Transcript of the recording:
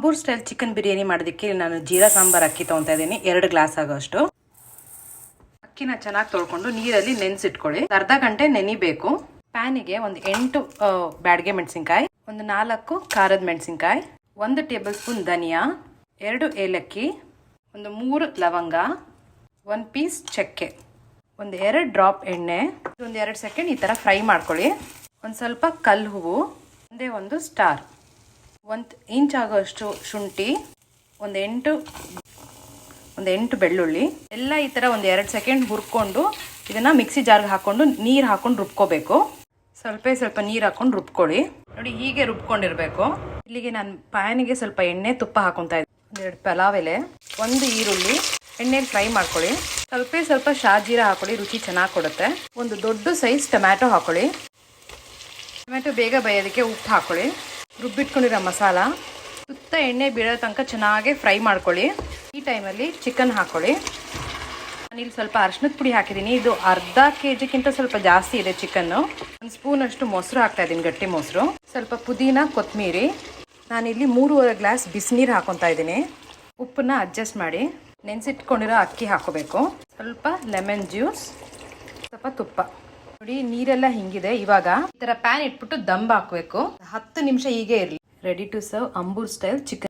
Ambur style chicken biryani ಮಾಡೋದಕ್ಕೆ ನಾನು ಜೀರಾ ಸಾಂಬಾರ್ ಅಕ್ಕಿ ತೊಗೊತಾ ಇದ್ದೀನಿ. ಎರಡು ಗ್ಲಾಸ್ ಆಗೋಷ್ಟು. ಅಕ್ಕಿನ ಚೆನ್ನಾಗಿ ತೊಳ್ಕೊಂಡು ನೀರಲ್ಲಿ ನೆನೆಸಿಟ್ಕೊಳ್ಳಿ. ಅರ್ಧ ಗಂಟೆ ನೆನಿಬೇಕು ಪ್ಯಾನಿಗೆ ಒಂದು ಎಂಟು ಬ್ಯಾಡ್ಗೆ ಮೆಣಸಿನ್ಕಾಯಿ, ಒಂದು ನಾಲ್ಕು ಖಾರದ ಮೆಣಸಿನ್ಕಾಯಿ, ಒಂದು ಟೇಬಲ್ ಸ್ಪೂನ್ ಧನಿಯಾ, ಎರಡು ಏಲಕ್ಕಿ, ಒಂದು ಮೂರು ಲವಂಗ ಒಂದು ಪೀಸ್ ಚಕ್ಕೆ, ಒಂದು ಎರಡು ಡ್ರಾಪ್ ಎಣ್ಣೆ, ಒಂದು ಎರಡು ಸೆಕೆಂಡ್ ಈ ಥರ ಫ್ರೈ ಮಾಡ್ಕೊಳ್ಳಿ. ಒಂದು ಸ್ವಲ್ಪ ಕಲ್ಲು ಹೂವು, ಒಂದೇ ಒಂದು ಸ್ಟಾರ್ ಒಂದು ಇಂಚ್ ಆಗೋಷ್ಟು ಶುಂಠಿ, ಒಂದು ಎಂಟು ಒಂದು ಎಂಟು ಬೆಳ್ಳುಳ್ಳಿ. ಎಲ್ಲ ಈ ಥರ ಒಂದು ಎರಡು ಸೆಕೆಂಡ್ ಹುರ್ಕೊಂಡು ಇದನ್ನು ಮಿಕ್ಸಿ ಜಾರ್ಗೆ ಹಾಕ್ಕೊಂಡು ನೀರು ಹಾಕ್ಕೊಂಡು ರುಬ್ಕೋಬೇಕು. ಸ್ವಲ್ಪ ಸ್ವಲ್ಪ ನೀರು ಹಾಕ್ಕೊಂಡು ರುಬ್ಕೊಳ್ಳಿ. ನೋಡಿ, ಹೀಗೆ ರುಬ್ಕೊಂಡಿರಬೇಕು. ಇಲ್ಲಿಗೆ ನಾನು ಪ್ಯಾನಿಗೆ ಸ್ವಲ್ಪ ಎಣ್ಣೆ ತುಪ್ಪ ಹಾಕೊತಾ ಇದ್ದೆ. ಎರಡು ಪಲಾವ್ ಎಲೆ ಒಂದು ಈರುಳ್ಳಿ, ಎಣ್ಣೆಲಿ ಫ್ರೈ ಮಾಡ್ಕೊಳ್ಳಿ. ಸ್ವಲ್ಪ ಸ್ವಲ್ಪ ಶಾಜೀರ ಹಾಕೊಳ್ಳಿ, ರುಚಿ ಚೆನ್ನಾಗಿ ಕೊಡುತ್ತೆ. ಒಂದು ದೊಡ್ಡ ಸೈಜ್ ಟೊಮ್ಯಾಟೊ ಹಾಕೊಳ್ಳಿ. ಟೊಮ್ಯಾಟೊ ಬೇಗ ಬೇಯೋದಕ್ಕೆ ಉಪ್ಪು ಹಾಕೊಳ್ಳಿ. ರುಬ್ಬಿಟ್ಕೊಂಡಿರೋ ಮಸಾಲ, ಸುತ್ತ ಎಣ್ಣೆ ಬೀಳೋ ತನಕ ಚೆನ್ನಾಗಿ ಫ್ರೈ ಮಾಡ್ಕೊಳ್ಳಿ. ಈ ಟೈಮಲ್ಲಿ ಚಿಕನ್ ಹಾಕೊಳ್ಳಿ. ನಾನಿಲ್ಲಿ ಸ್ವಲ್ಪ ಅರ್ಶಿನದ ಪುಡಿ ಹಾಕಿದ್ದೀನಿ. ಇದು ಅರ್ಧ ಕೆ ಜಿಗಿಂತ ಸ್ವಲ್ಪ ಜಾಸ್ತಿ ಇದೆ ಚಿಕನ್ನು. ಒಂದು ಸ್ಪೂನ್ ಅಷ್ಟು ಮೊಸರು ಹಾಕ್ತಾ ಇದ್ದೀನಿ, ಗಟ್ಟಿ ಮೊಸರು. ಸ್ವಲ್ಪ ಪುದೀನ, ಕೊತ್ತಂಬರಿ. ನಾನಿಲ್ಲಿ ಮೂರುವರೆ ಗ್ಲಾಸ್ ಬಿಸಿನೀರು ಹಾಕೊತಾ ಇದ್ದೀನಿ. ಉಪ್ಪನ್ನ ಅಡ್ಜಸ್ಟ್ ಮಾಡಿ. ನೆನೆಸಿಟ್ಕೊಂಡಿರೋ ಅಕ್ಕಿ ಹಾಕೋಬೇಕು. ಸ್ವಲ್ಪ ಲೆಮನ್ ಜ್ಯೂಸ್, ಸ್ವಲ್ಪ ತುಪ್ಪ. ನೋಡಿ, ನೀರೆಲ್ಲ ಹಿಂಗಿದೆ. ಇವಾಗ ಈ ತರ ಪ್ಯಾನ್ ಇಟ್ಬಿಟ್ಟು ದಮ್ ಹಾಕ್ಬೇಕು. ಹತ್ತು ನಿಮಿಷ ಹೀಗೆ ಇರ್ಲಿ. Ready to serve Ambur style chicken